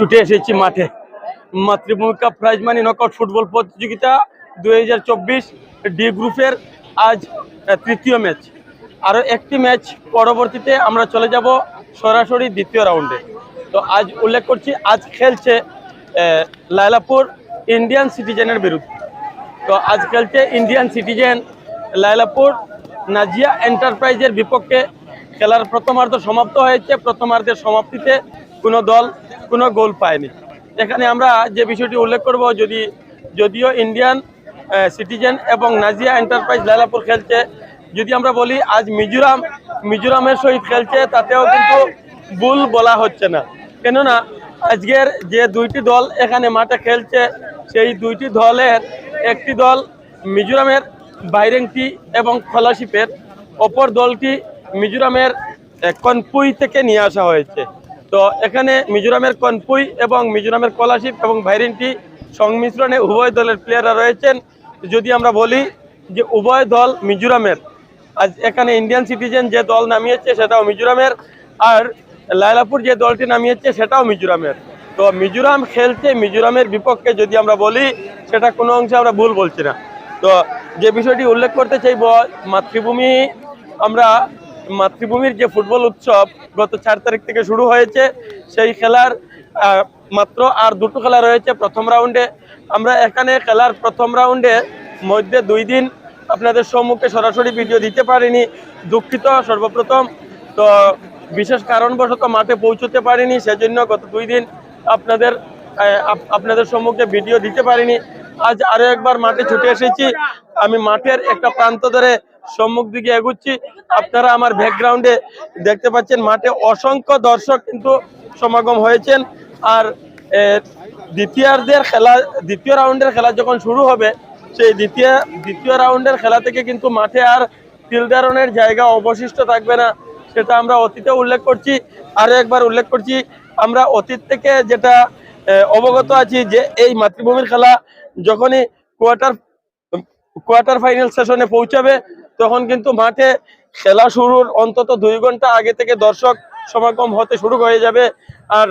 ছুটে এসেছি মাঠে। Matribhumi cup prize money knockout football প্রতিযোগিতা দুই হাজার চব্বিশ ডি গ্রুপের আজ তৃতীয় ম্যাচ আরও একটি ম্যাচ পরবর্তীতে আমরা চলে যাব সরাসরি দ্বিতীয় রাউন্ডে তো আজ উল্লেখ করছি আজ খেলছে আহ, লায়লাপুর ইন্ডিয়ান সিটিজেনের বিরুদ্ধে। তো আজ খেলছে ইন্ডিয়ান সিটিজেন লায়লাপুর নাজিয়া এন্টারপ্রাইজের বিপক্ষে খেলার প্রথমার্ধ সমাপ্ত হয়েছে। প্রথমার্ধের সমাপ্তিতে কোনো দল কোনো গোল পায়নি। এখানে আমরা যে বিষয়টি উল্লেখ করব, যদি, যদিও ইন্ডিয়ান সিটিজেন এবং নাজিয়া এন্টারপ্রাইজ লায়লাপুর খেলছে, যদি আমরা বলি আজ মিজোরাম, মিজোরামের সহিত খেলছে, তাতেও কিন্তু ভুল বলা হচ্ছে না। কেননা, আজকের যে দুইটি দল এখানে মাঠে খেলছে, সেই দুইটি দলের একটি দল মিজোরামের বাইরেংটি এবং খলাশিপের অপর দলটি মিজোরামের কনপুই থেকে নিয়ে আসা হয়েছে। তো এখানে মিজোরামের কনপুই এবং মিজোরামের কলাশিপ এবং বাইরেংটি সংমিশ্রণে উভয় দলের প্লেয়াররা রয়েছেন। যদি আমরা বলি যে উভয় দল মিজোরামের, আজ এখানে ইন্ডিয়ান সিটিজেন যে দল নামিয়েছে সেটাও মিজোরামের, আর লায়লাপুর যে দলটি নামিয়েছে সেটাও মিজোরামের। তো মিজোরাম খেলছে, মিজোরামের বিপক্ষে যদি আমরা বলি, সেটা কোনো অংশে আমরা ভুল বলছি না। তো যে বিষয়টি উল্লেখ করতে চাইব, মাতৃভূমি আমরা মাতৃভূমির যে ফুটবল উৎসব গত চার তারিখ থেকে শুরু হয়েছে, সেই খেলার মাত্র আর দুটো খেলা রয়েছে। প্রথম রাউন্ডে আমরা এখানে খেলার প্রথম রাউন্ডে মধ্যে দুই দিন আপনাদের সম্মুখে সরাসরি ভিডিও দিতে পারিনি। দুঃখিত সর্বপ্রথম। তো বিশেষ কারণবশত মাঠে পৌঁছতে পারিনি, সেজন্য গত দুই দিন আপনাদের আপনাদের সম্মুখে ভিডিও দিতে পারিনি। আজ আরও একবার মাঠে ছুটে এসেছি। আমি মাঠের একটা প্রান্ত ধরে সম্মুখ দিকে এগুচ্ছি। আপনারা আমার ব্যাকগ্রাউন্ডে দেখতে পাচ্ছেন, মাঠে অসংখ্য দর্শক কিন্তু সমাগম হয়েছেন। আর দ্বিতীয়ার্ধের খেলা, দ্বিতীয় রাউন্ডের খেলা যখন শুরু হবে, সেই দ্বিতীয় দ্বিতীয় রাউন্ডের খেলা থেকে কিন্তু মাঠে আর তিলদারণের জায়গা অবশিষ্ট থাকবে না, সেটা আমরা অতীতে উল্লেখ করছি। আরও একবার উল্লেখ করছি, আমরা অতীত থেকে যেটা অবগত আছি যে এই মাতৃভূমির খেলা যখনই কোয়ার্টার কোয়ার্টার ফাইনাল সেশনে পৌঁছাবে তখন কিন্তু মাঠে খেলা শুরুর অন্তত দুই ঘণ্টা আগে থেকে দর্শক সমাগম হতে শুরু হয়ে যাবে। আর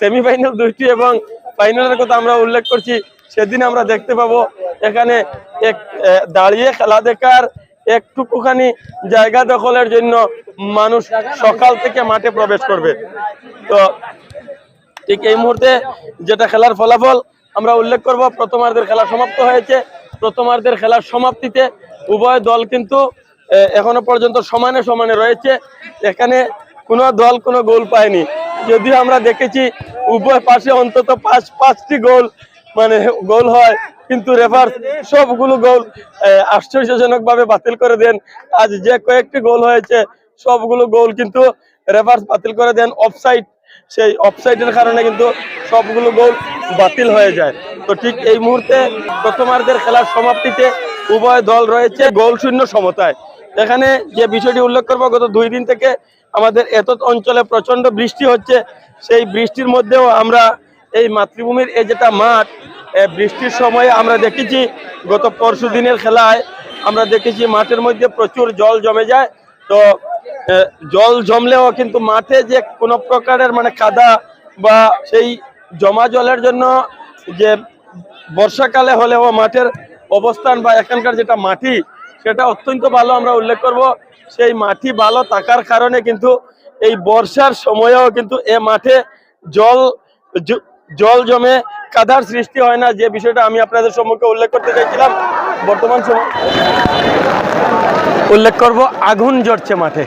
সেমিফাইনাল দুইটি এবং ফাইনালের কথা আমরা উল্লেখ করছি, সেদিন আমরা দেখতে পাবো এখানে এক দাঁড়িয়ে খেলা দেখার একটুকুখানি জায়গা দখলের জন্য মানুষ সকাল থেকে মাঠে প্রবেশ করবে। তো ঠিক এই মুহূর্তে যেটা খেলার ফলাফল আমরা উল্লেখ করব, প্রথমার্ধের খেলা সমাপ্ত হয়েছে। প্রথমার্ধের খেলার সমাপ্তিতে উভয় দল কিন্তু এখনও পর্যন্ত সমানে সমানে রয়েছে। এখানে কোনো দল কোনো গোল পায়নি। যদিও আমরা দেখেছি উভয় পাশে অন্তত পাঁচ, পাঁচটি গোল মানে গোল হয়, কিন্তু রেফার সবগুলো গোল আশ্চর্যজনক ভাবে বাতিল করে দেন। আজ যে কয়েকটি গোল হয়েছে, সবগুলো গোল কিন্তু রেফার বাতিল করে দেন, অফসাইড সেই অফসাইডের কারণে কিন্তু সবগুলো গোল বাতিল হয়ে যায়। তো ঠিক এই মুহূর্তে প্রথমার্ধের খেলার সমাপ্তিতে উভয় দল রয়েছে গোল শূন্য সমতায়। এখানে যে বিষয়টি উল্লেখ করব, গত দুই দিন থেকে আমাদের এত অঞ্চলে প্রচণ্ড বৃষ্টি হচ্ছে। সেই বৃষ্টির মধ্যেও আমরা এই মাতৃভূমির এই যেটা মাঠ বৃষ্টির সময় আমরা দেখেছি, গত পরশু দিনের খেলায় আমরা দেখেছি মাঠের মধ্যে প্রচুর জল জমে যায়। তো জল জমলেও কিন্তু মাঠে যে কোনো প্রকারের মানে কাদা বা সেই জমা জলের জন্য যে বর্ষাকালে হলেও মাঠের অবস্থান বা এখানকার যেটা মাটি, সেটা অত্যন্ত ভালো আমরা উল্লেখ করব। সেই মাটি ভালো থাকার কারণে কিন্তু এই বর্ষার সময়েও কিন্তু এ মাঠে জল জল জমে কাদার সৃষ্টি হয় না। যে বিষয়টা আমি আপনাদের সম্মুখে উল্লেখ করতে চাইছিলাম বর্তমান সময়। উল্লেখ করব, আগুন জ্বরছে মাঠে।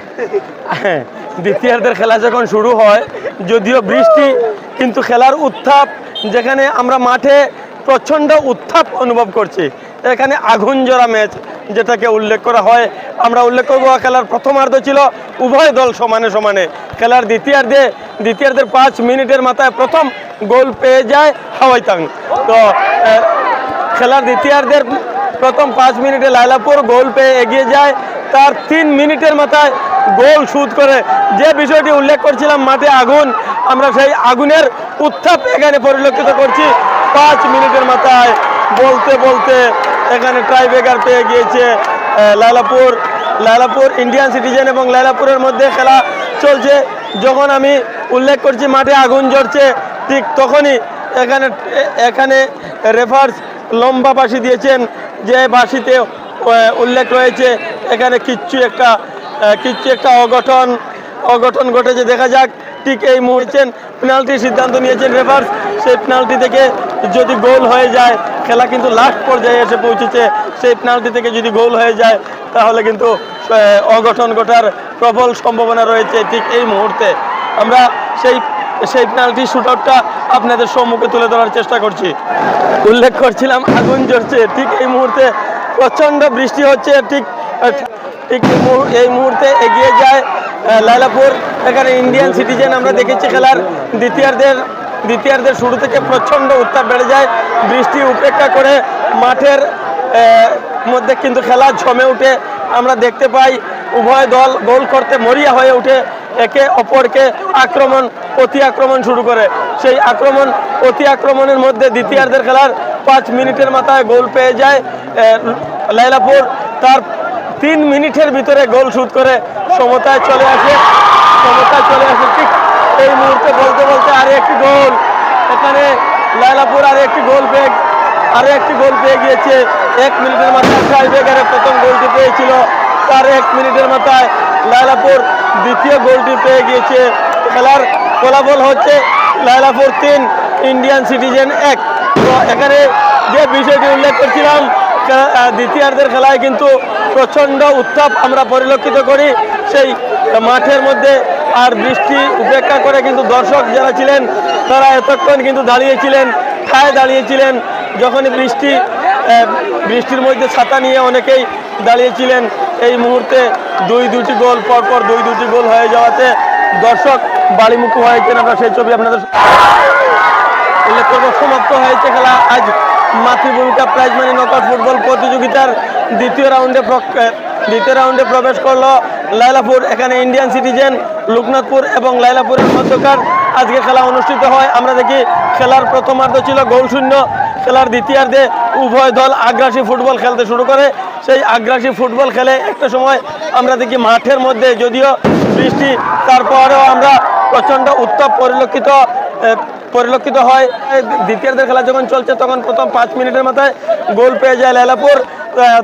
হ্যাঁ দ্বিতীয়ার্ধের খেলা যখন শুরু হয়, যদিও বৃষ্টি, কিন্তু খেলার উত্থাপ যেখানে আমরা মাঠে প্রচণ্ড উত্থাপ অনুভব করছি, এখানে আগুন জোড়া ম্যাচ, যেটাকে উল্লেখ করা হয়। আমরা উল্লেখ করব, খেলার প্রথমার্ধ ছিল উভয় দল সমানে সমানে। খেলার দ্বিতীয়ার্ধে, দ্বিতীয়ার্ধের পাঁচ মিনিটের মাথায় প্রথম গোল পেয়ে যায় হাওয়াইতাং। তো খেলার দ্বিতীয়ার্ধের প্রথম পাঁচ মিনিটে লাইলাপুর গোল পেয়ে এগিয়ে যায়। তার তিন মিনিটের মাথায় গোল শুট করে। যে বিষয়টি উল্লেখ করছিলাম, মাঠে আগুন। আমরা সেই আগুনের উত্থাপ এখানে পরিলক্ষিত করছি। পাঁচ মিনিটের মাথায় বলতে বলতে এখানে ট্রাইবেকার পেয়ে গিয়েছে লাইলাপুর। লাইলাপুর ইন্ডিয়ান সিটিজেন এবং লাইলাপুরের মধ্যে খেলা চলছে। যখন আমি উল্লেখ করছি, মাঠে আগুন জ্বলছে, ঠিক তখনই এখানে এখানে রেফার্স লম্বা পাশি দিয়েছেন যে আহ, উল্লেখ রয়েছে এখানে কিচ্ছু একটা কিচ্ছু একটা অঘটন অঘটন ঘটেছে। দেখা যাক ঠিক এই মুহূর্তে পেনাল্টির সিদ্ধান্ত নিয়েছেন রেফার্স সেই পেনাল্টি থেকে যদি গোল হয়ে যায় খেলা কিন্তু লাস্ট পর্যায়ে এসে পৌঁছেছে। সেই পেনাল্টি থেকে যদি গোল হয়ে যায় তাহলে কিন্তু অঘটন ঘটার প্রবল সম্ভাবনা রয়েছে ঠিক এই মুহূর্তে। আমরা সেই সেই পেনাল্টি শুটআউটটা আপনাদের সম্মুখে তুলে ধরার চেষ্টা করছি। উল্লেখ করছিলাম আগুন জ্বলছে, ঠিক এই মুহূর্তে প্রচণ্ড বৃষ্টি হচ্ছে, ঠিক ঠিক এই মুহূর্তে এগিয়ে যায় লাইলাপুর এখানে ইন্ডিয়ান সিটিজেন আমরা দেখেছি খেলার দ্বিতীয়ার্ধের দ্বিতীয়ার্ধের শুরু থেকে প্রচণ্ড উত্তাপ বেড়ে যায়, বৃষ্টি উপেক্ষা করে মাঠের মধ্যে কিন্তু খেলা জমে উঠে আমরা দেখতে পাই, উভয় দল গোল করতে মরিয়া হয়ে উঠে, একে অপরকে আক্রমণ অতি আক্রমণ শুরু করে। সেই আক্রমণ, অতি আক্রমণের মধ্যে দ্বিতীয়ার্ধের খেলার পাঁচ মিনিটের মাথায় গোল পেয়ে যায় লাইলাপুর। তার তিন মিনিটের ভিতরে গোল শুট করে সমতায় চলে আসে। সমতায় চলে আসে। ঠিক এই মুহূর্তে বলতে বলতে আরে একটি গোল। এখানে লাইলাপুর আরে একটি গোল পেয়ে, আরও একটি গোল পেয়ে গিয়েছে। এক মিনিটের মাথায় ট্রাইবেগারে প্রথম গোলটি পেয়েছিল। তার এক মিনিটের মাথায় লাইলাপুর দ্বিতীয় গোলটি পেয়ে গিয়েছে। খেলার ফলাফল হচ্ছে লাইলাপুর তিন ইন্ডিয়ান সিটিজেন এক। তো এখানে যে বিষয়টি উল্লেখ করছিলাম দ্বিতীয়ার্ধের খেলায় কিন্তু প্রচণ্ড উত্তাপ আমরা পরিলক্ষিত করি। সেই মাঠের মধ্যে আর বৃষ্টি উপেক্ষা করে কিন্তু দর্শক যারা ছিলেন, তারা এতক্ষণ কিন্তু দাঁড়িয়েছিলেন, ঠায় দাঁড়িয়েছিলেন। যখনই বৃষ্টি বৃষ্টির মধ্যে ছাতা নিয়ে অনেকেই দাঁড়িয়েছিলেন, এই মুহূর্তে দুই দুটি গোল, পরপর দুই দুটি গোল হয়ে যাওয়াতে দর্শক বাড়িমুখী হয়েছেন আমরা সেই ছবি আপনাদের উল্লেখ করব। সমাপ্ত হয়েছে খেলা। আজ মাতৃভূমিকা প্রাইজ মানি নকআউট ফুটবল প্রতিযোগিতার দ্বিতীয় রাউন্ডে দ্বিতীয় রাউন্ডে প্রবেশ করল লাইলাপুর। এখানে ইন্ডিয়ান সিটিজেন লোকনাথপুর এবং লাইলাপুরের মধ্যকার আজকে খেলা অনুষ্ঠিত হয়। আমরা দেখি খেলার প্রথমার্ধ ছিল গোল শূন্য। খেলার দ্বিতীয়ার্ধে উভয় দল আগ্রাসী ফুটবল খেলতে শুরু করে। সেই আগ্রাসী ফুটবল খেলে একটা সময় আমরা দেখি মাঠের মধ্যে, যদিও বৃষ্টি, তারপরেও আমরা প্রচণ্ড উত্তাপ পরিলক্ষিত পরিলক্ষিত হয়। দ্বিতীয়ার্ধের খেলা যখন চলছে, তখন প্রথম পাঁচ মিনিটের মাথায় গোল পেয়ে যায় লাইলাপুর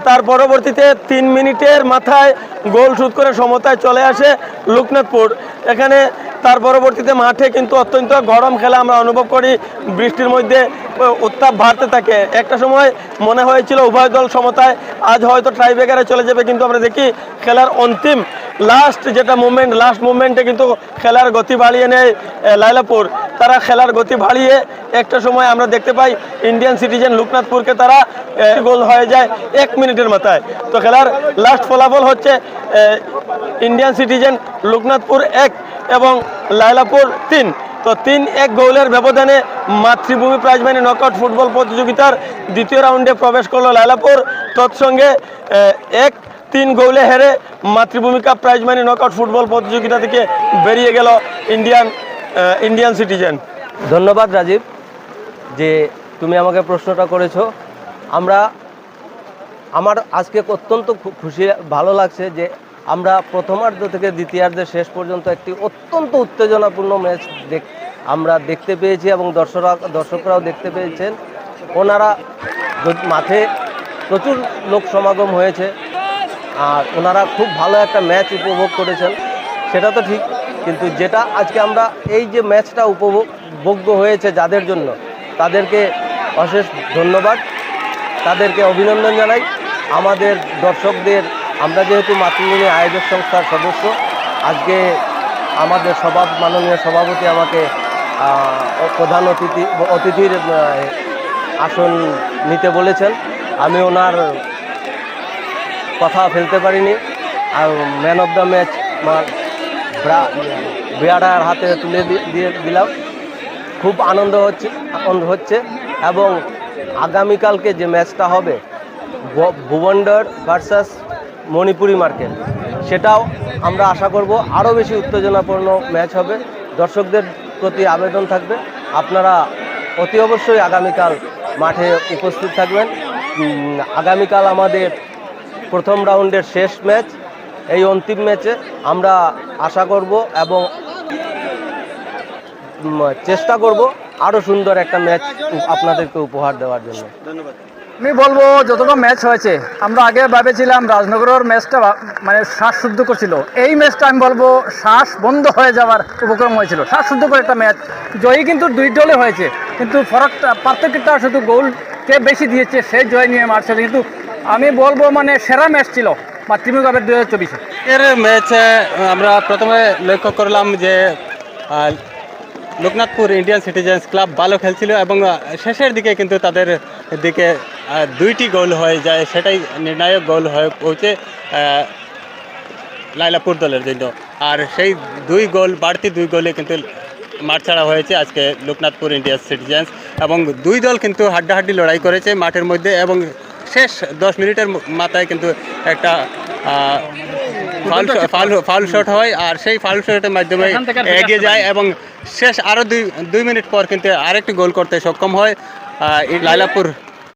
তার পরবর্তীতে তিন মিনিটের মাথায় গোল শুট করে সমতায় চলে আসে লোকনাথপুর। এখানে তার পরবর্তীতে মাঠে কিন্তু অত্যন্ত গরম খেলা আমরা অনুভব করি। বৃষ্টির মধ্যে উত্তাপ বাড়তে থাকে। একটা সময় মনে হয়েছিল উভয় দল সমতায়, আজ হয়তো ট্রাইবেগারে চলে যাবে, কিন্তু আমরা দেখি খেলার অন্তিম লাস্ট যেটা মুভমেন্ট লাস্ট মুভমেন্টে কিন্তু খেলার গতি বাড়িয়ে নেয় লাইলাপুর। তারা খেলার গতি বাড়িয়ে একটা সময় আমরা দেখতে পাই ইন্ডিয়ান সিটিজেন লোকনাথপুরকে তারা গোল হয়ে যায় এক মিনিটের মাথায়। তো খেলার লাস্ট ফলাফল হচ্ছে ইন্ডিয়ান সিটিজেন লোকনাথপুর এক এবং লাইলাপুর তিন। তো তিন এক গোলের ব্যবধানে মাতৃভূমি প্রাইজ মানি নকআউট ফুটবল প্রতিযোগিতার দ্বিতীয় রাউন্ডে প্রবেশ করল লাইলাপুর। তৎসঙ্গে এক তিন গোলে হেরে Matribhumi cup prize money knockout football প্রতিযোগিতা থেকে বেরিয়ে গেল ইন্ডিয়ান ইন্ডিয়ান সিটিজেন ধন্যবাদ রাজীব, যে তুমি আমাকে প্রশ্নটা করেছ। আমরা, আমার আজকে অত্যন্ত খুশি, ভালো লাগছে যে আমরা প্রথমার্ধ থেকে দ্বিতীয়ার্ধের শেষ পর্যন্ত একটি অত্যন্ত উত্তেজনাপূর্ণ ম্যাচ দেখ, আমরা দেখতে পেয়েছি এবং দর্শকরা দর্শকরাও দেখতে পেয়েছেন। ওনারা মাঠে প্রচুর লোক সমাগম হয়েছে। আর ওনারা খুব ভালো একটা ম্যাচ উপভোগ করেছেন, সেটা তো ঠিক। কিন্তু যেটা আজকে আমরা এই যে ম্যাচটা উপভোগ্য হয়েছে যাদের জন্য, তাদেরকে অশেষ ধন্যবাদ। তাদেরকে অভিনন্দন জানাই। আমাদের দর্শকদের, আমরা যেহেতু মাতৃভূমি আয়োজক সংস্থার সদস্য, আজকে আমাদের সভা মাননীয় সভাপতি আমাকে প্রধান অতিথি অতিথির আসন নিতে বলেছেন। আমি ওনার কথা ফেলতে পারিনি। আর ম্যান অফ দ্য ম্যাচ আমার বিয়ারার হাতে তুলে দিয়ে দিলাম। খুব আনন্দ হচ্ছে আনন্দ হচ্ছে। এবং আগামীকালকে যে ম্যাচটা হবে ভুবনডর ভার্সাস মণিপুরি মার্কেট, সেটাও আমরা আশা করব আরও বেশি উত্তেজনাপূর্ণ ম্যাচ হবে। দর্শকদের প্রতি আবেদন থাকবে। আপনারা অতি অবশ্যই আগামীকাল মাঠে উপস্থিত থাকবেন। আগামীকাল আমাদের প্রথম রাউন্ডের শেষ ম্যাচ এই অন্তিম ম্যাচে আমরা আশা করব এবং চেষ্টা করব আরও সুন্দর একটা ম্যাচ আপনাদেরকে উপহার দেওয়ার জন্য। ধন্যবাদ। আমি বলব যতটা ম্যাচ হয়েছে আমরা আগে ভেবেছিলাম রাজনগরের ম্যাচটা মানে শ্বাস শুদ্ধ করছিল। এই ম্যাচটা আমি বলব শ্বাস বন্ধ হয়ে যাওয়ার উপক্রম হয়েছিল। শ্বাস শুদ্ধ করে একটা ম্যাচ। জয়ী কিন্তু দুই দলে হয়েছে কিন্তু ফরকটা পার্থক্যটা শুধু গোল কে বেশি দিয়েছে সে জয় নিয়ে মারছে কিন্তু আমি বলব মানে সেরা ম্যাচ ছিল মাতৃভূমি কাপের দুই হাজার চব্বিশে। এর ম্যাচে আমরা প্রথমে লক্ষ্য করলাম যে লোকনাথপুর ইন্ডিয়ান সিটিজেন্স ক্লাব ভালো খেলছিল এবং শেষের দিকে কিন্তু তাদের দিকে দুইটি গোল হয়ে যায়, সেটাই নির্ণায়ক গোল হয়ে পৌঁছে লাইলাপুর দলের জন্য। আর সেই দুই গোল, বাড়তি দুই গোলে কিন্তু মাঠ ছাড়া হয়েছে আজকে লোকনাথপুর ইন্ডিয়ান সিটিজেন্স এবং দুই দল কিন্তু হাড্ডাহাড্ডি লড়াই করেছে মাঠের মধ্যে এবং শেষ দশ মিনিটের মাথায় কিন্তু একটা ফাল ফাউল ফাউল ফাউল শট হয় আর সেই ফাল শটের মাধ্যমে এগিয়ে যায় এবং শেষ আরও দুই দুই মিনিট পর কিন্তু আরেকটি গোল করতে সক্ষম হয় এই লাইলাপুর